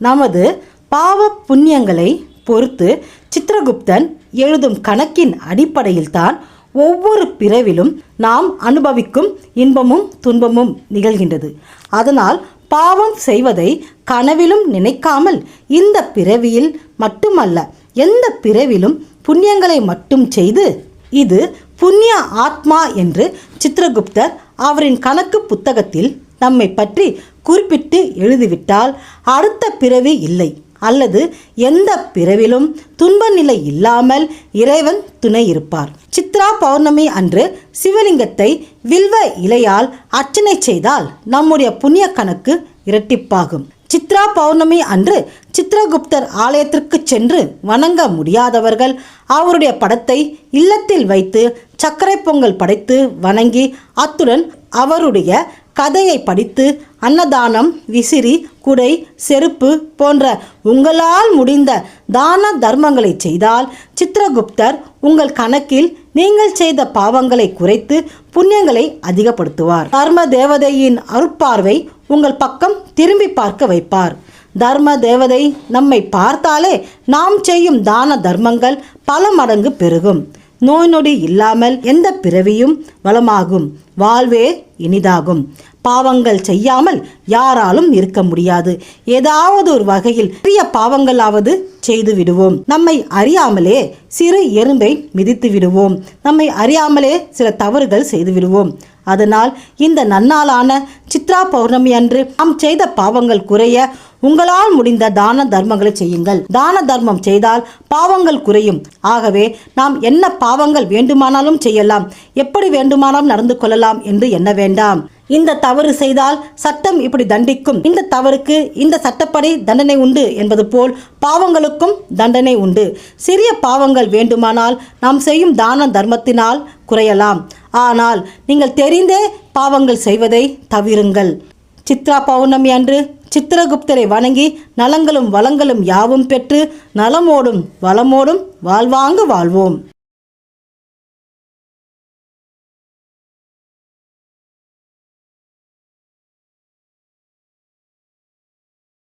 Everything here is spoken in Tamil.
நமது பாவ புண்ணியங்களை பொறுத்து சித்திரகுப்தன் எழுதும் கணக்கின் அடிப்படையில்தான் ஒவ்வொரு பிறவிலும் நாம் அனுபவிக்கும் இன்பமும் துன்பமும் நிகழ்கின்றது. அதனால் பாவம் செய்வதை கனவிலும் நினைக்காமல் இந்த பிறவியில் மட்டுமல்ல எந்த பிறவிலும் புண்ணியங்களை மட்டும் செய்து இது புண்ணிய ஆத்மா என்று சித்திரகுப்தர் அவரின் கணக்கு புத்தகத்தில் நம்மை பற்றி குறிப்பிட்டு எழுதிவிட்டால் அடுத்த பிறவி இல்லை. அல்லது எந்த பிறவிலும் துன்ப நிலை இல்லாமல் இறைவன் துணை இருப்பார். சித்ரா பௌர்ணமி அன்று சிவலிங்கத்தை வில்வ இலையால் அர்ச்சனை செய்தால் நம்முடைய புண்ணிய கணக்கு இரட்டிப்பாகும். சித்ரா பௌர்ணமி அன்று சித்ரகுப்தர் ஆலயத்திற்கு சென்று வணங்க முடியாதவர்கள் அவருடைய படத்தை இல்லத்தில் வைத்து சர்க்கரை பொங்கல் படைத்து வணங்கி அத்துடன் அவருடைய கதையை படித்து அன்னதானம் விசிறி குடை செருப்பு போன்ற உங்களால் முடிந்த தான தர்மங்களை செய்தால் சித்திரகுப்தர் உங்கள் கணக்கில் நீங்கள் செய்த பாவங்களை குறைத்து புண்ணியங்களை அதிகப்படுத்துவார். தர்ம தேவதையின் அருட்பார்வை உங்கள் பக்கம் திரும்பி பார்க்க வைப்பார். தர்ம தேவதை நம்மை பார்த்தாலே நாம் செய்யும் தான தர்மங்கள் பல மடங்கு பெருகும். நோய் நொடி இல்லாமல் எந்த பிறவியும் வளமாகும். வாழ்வே இனிதாகும். பாவங்கள் செய்யாமல் யாராலும் இருக்க முடியாது. ஏதாவது ஒரு வகையில் பெரிய பாவங்களாவது செய்து விடுவோம் நம்மை அறியாமலே சிறு எறும்பை மிதித்து விடுவோம் நம்மை அறியாமலே சில தவறுகள் செய்து விடுவோம் அதனால் இந்த நன்னாளான சித்ரா பௌர்ணமி அன்று நாம் செய்த பாவங்கள் குறைய உங்களால் முடிந்த தான தர்மங்களை செய்யுங்கள். தான தர்மம் செய்தால் பாவங்கள் குறையும். ஆகவே நாம் என்ன பாவங்கள் வேண்டுமானாலும் செய்யலாம். எப்படி வேண்டும் வேண்டுமானாலும் நடந்து கொள்ளலாம் என்று எண்ண வேண்டாம். இந்த தவறு செய்தால் சட்டம் இப்படி தண்டிக்கும். இந்த தவறுக்கு இந்த சட்டப்படி தண்டனை உண்டு என்பது போல் பாவங்களுக்கும் தண்டனை உண்டு. சிறிய பாவங்கள் வேண்டுமானால் நாம் செய்யும் தான தர்மத்தினால் குறையலாம். ஆனால் நீங்கள் தெரிந்தே பாவங்கள் செய்வதை தவிருங்கள். சித்ரா பௌர்ணமி அன்று சித்திரகுப்தரை வணங்கி நலங்களும் வளங்களும் யாவும் பெற்று நலமோடும் வளமோடும் வாழ்வாங்கு வாழ்வோம்.